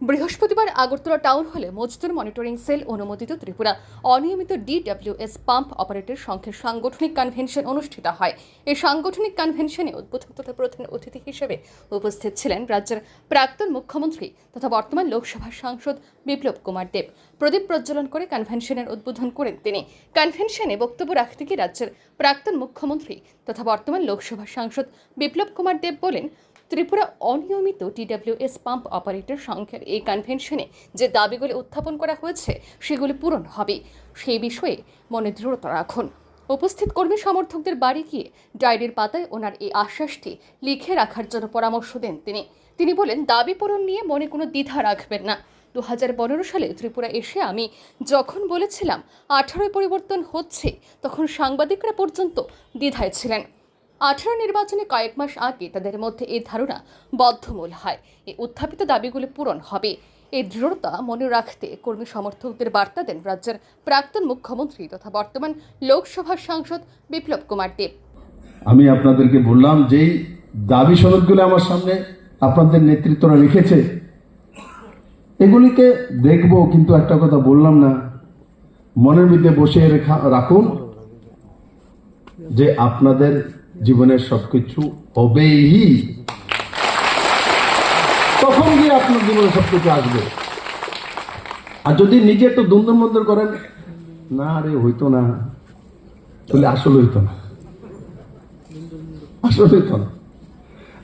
বৃহস্পতিবার আগরতলা টাউন হলে মজদুর monitoring cell অনুমোদিত ত্রিপুরা। অনিয়মিত ডিডব্লিউএস পাম্প অপারেটর সংঘের সাংগঠনিক কনভেনশন অনুষ্ঠিত হয়। এই সাংগঠনিক কনভেনশনে উদ্বোধক তথা প্রধান অতিথি হিসেবে উপস্থিত ছিলেন রাজ্যের প্রাক্তন মুখ্যমন্ত্রী তথা বর্তমান লোকসভার সাংসদ বিপ্লব কুমার দেব। প্রদীপ প্রজ্বলন করে কনভেনশনের উদ্বোধন করেন তিনি। কনভেনশনে বক্তব্য রাখতে গিয়ে রাজ্যের প্রাক্তন মুখ্যমন্ত্রী তথা বর্তমান লোকসভা সাংসদ বিপ্লব কুমার দেব বলেন ত্রিপুরা অনিয়মিত টিডব্লিউএস পাম্প অপারেটর সংখ্যার এই কনভেনশনে যে দাবিগুলি উত্থাপন করা হয়েছে, সেগুলি পূরণ হবে। সেই বিষয়ে মনে দৃঢ়তা রাখুন। উপস্থিত কর্মী সমর্থকদের বাড়ি গিয়ে ডায়েরির পাতায় ওনার এই আশ্বাসটি লিখে রাখার জন্য পরামর্শ দেন তিনি। তিনি বলেন, দাবি পূরণ নিয়ে মনে কোনো দ্বিধা রাখবেন না। দু হাজার পনেরো সালে ত্রিপুরা এসে আমি যখন বলেছিলাম আঠারোয় পরিবর্তন হচ্ছে, তখন সাংবাদিকরা পর্যন্ত দ্বিধায় ছিলেন। আঠারো নির্বাচনে কয়েক মাস আগে তাদের মধ্যে এই ধারণা বদ্ধমূল হয়। এই উত্থাপিত দাবিগুলি পূরণ হবে। এই দৃঢ়তা মনে রাখতে কর্মী সমর্থকদের বার্তা দেন রাজ্যের প্রাক্তন মুখ্যমন্ত্রী তথা বর্তমান লোকসভার সাংসদ বিপ্লব কুমার দেব। আমি আপনাদেরকে বললাম, যেই দাবি সনদগুলো আমার সামনে আপনাদের নেতৃত্বরা রেখেছে এগুলিকে দেখব, কিন্তু একটা কথা বললাম না। মনের মধ্যে বসে রেখা, রাখুন যে আপনাদের জীবনের সবকিছু হবেই। তখন গিয়ে আপনার জীবনে সবকিছু আসবে। আর যদি নিজে একটু দ্বন্দ্ব মন্দ করেন, না রে, হইতো না। তাহলে আসলে হইতো না। আসলে হইতো না।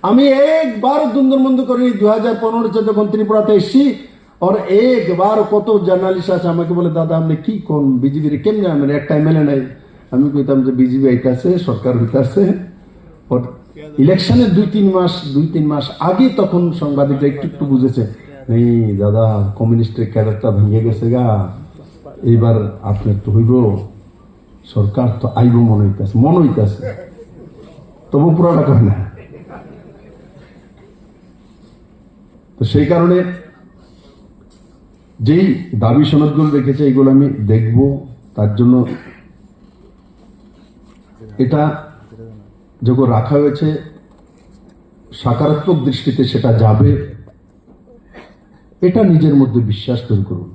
আমি একবার দুন্দর মন্দ করি দু হাজার পনেরোতে যখন ত্রিপুরাতে এসছি, আর একবার কত জার্নালিস্ট আছে আমাকে বলে, দাদা, আপনি কি কোন বিজেপির, কেমনে আমি একটা এমএলএ নাই। আমি কইতাম যে বিজেপি আইতাছে সরকার হইতাছে ইলেকশনের দুই তিন মাস, দুই তিন মাস আগে তখন সাংবাদিকরা একটু একটু বুঝেছে নেই দাদা, কমিউনিস্টের ক্যারেক্টার ভেঙে গেছে গা। এইবার আপনার তো হইব, সরকার তো আইব মনে হইতাছে মনে হইতাছে। তবু পুরাটা করে না? তো সেই কারণে যেই দাবি সনদগুলো রেখেছে এগুলো আমি দেখব। তার জন্য এটা যখন রাখা হয়েছে, সাকারাত্মক দৃষ্টিতে সেটা যাবে। এটা নিজের মধ্যে বিশ্বাস তৈরি করুন।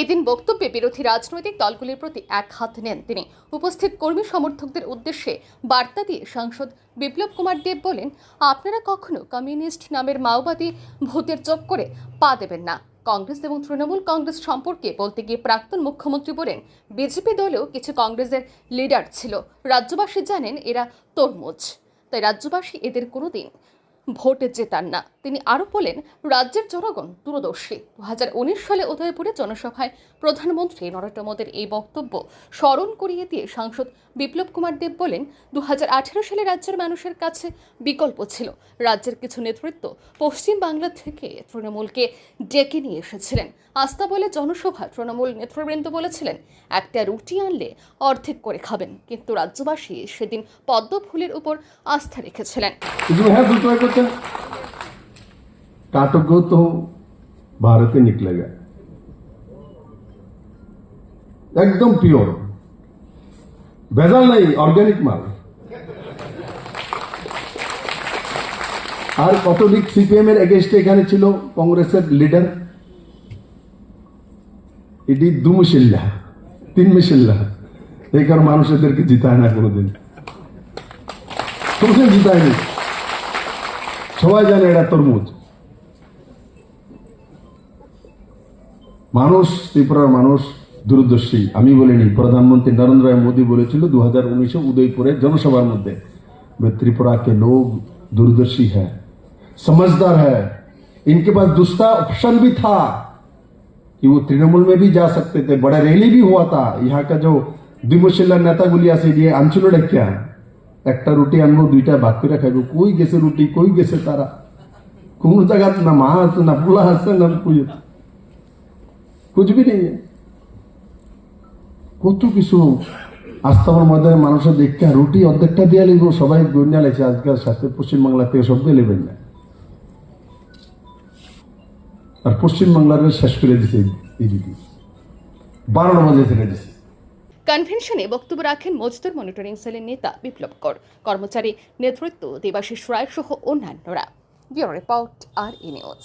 এদিন বক্তব্যে বিরোধী রাজনৈতিক দলগুলির প্রতি এক হাত নেন তিনি। উপস্থিত কর্মী সমর্থকদের উদ্দেশ্যে বার্তা দিয়ে সাংসদ বিপ্লব কুমার দেব বলেন, আপনারা কখনো কমিউনিস্ট নামের মাওবাদী ভূতের চোখ করে পা দেবেন না। কংগ্রেস এবং তৃণমূল কংগ্রেস সম্পর্কে বলতে গিয়ে প্রাক্তন মুখ্যমন্ত্রী বলেন, বিজেপি দলেও কিছু কংগ্রেসের লিডার ছিল। রাজ্যবাসী জানেন এরা তরমুজ। তাই রাজ্যবাসী এদের কোনোদিন ভোট জেতান না। তিনি আরও বলেন, রাজ্যের জনগণ দূরদর্শী। দু হাজার উনিশ সালে উদয়পুরে জনসভায় প্রধানমন্ত্রী নরেন্দ্র মোদীর এই বক্তব্য স্মরণ করিয়ে দিয়ে সাংসদ বিপ্লব কুমার দেব বলেন দু হাজার আঠেরো সালে রাজ্যের মানুষের কাছে বিকল্প ছিল। রাজ্যের কিছু নেতৃত্ব পশ্চিম বাংলা থেকে তৃণমূলকে ডেকে নিয়ে এসেছিলেন। আস্থা বলে জনসভা তৃণমূল নেতৃবৃন্দ বলেছিলেন, একটা রুটি আনলে অর্ধেক করে খাবেন। কিন্তু রাজ্যবাসী সেদিন পদ্ম ফুলের উপর আস্থা রেখেছিলেন। इसमें है दूसरा क्वेश्चन काटको तो भारत ही निकलेगा एकदम प्योर भेजल नहीं ऑर्गेनिक माल আর কতদিক সিপিএম এর এগেনস্টে এখানে ছিল কংগ্রেসের লিডার এটি দু মিশিল্লা তিন মিশিল্লা এই কারণ মানুষ এদেরকে জিতায় না কোনোদিন কোনোদিন জিতায়নি সবাই জানে এটা তরমুজ মানুষ ত্রিপুরার মানুষ দূরদর্শী আমি বলিনি প্রধানমন্ত্রী নরেন্দ্র মোদী বলেছিল দু হাজার উনিশে উদয়পুরে জনসভার মধ্যে वे त्रिपुरा के लोग दूरदर्शी है समझदार है इनके पास दूसरा ऑप्शन भी था कि वो तृणमूल में भी जा सकते थे बड़ा रैली भी हुआ था यहाँ का जो দ্বিমশিল্লা নেতাগুলি আছে দিয়ে আনছিল ডেকিয়া একটা রুটি আনব, দুইটা ভাত করে খাইবো। কই গেছে রুটি? কই গেছে তারা কোন জায়গা না মা আছে, না পোলা আছে, না কুই কুচবি নেই কত কিছু। আস্তাবর ময়দানে মানুষের দেখতে রুটি অর্ধেকটা দিয়ে লিখব সবাই গন্যা লেছে আজকাল সাথে পশ্চিমবাংলা থেকে সব দিয়ে না। আর পশ্চিমবাংলার শেষ করে দিছে দিদি বারোটা বাজে থেকে দিছে। কনভেনশনে বক্তব্য রাখেন মজদুর মনিটরিং সেলের নেতা বিপ্লব কর। কর্মচারী নেতৃত্ব দেবাশিস রায় সহ অন্যান্যরা। Report, R E news.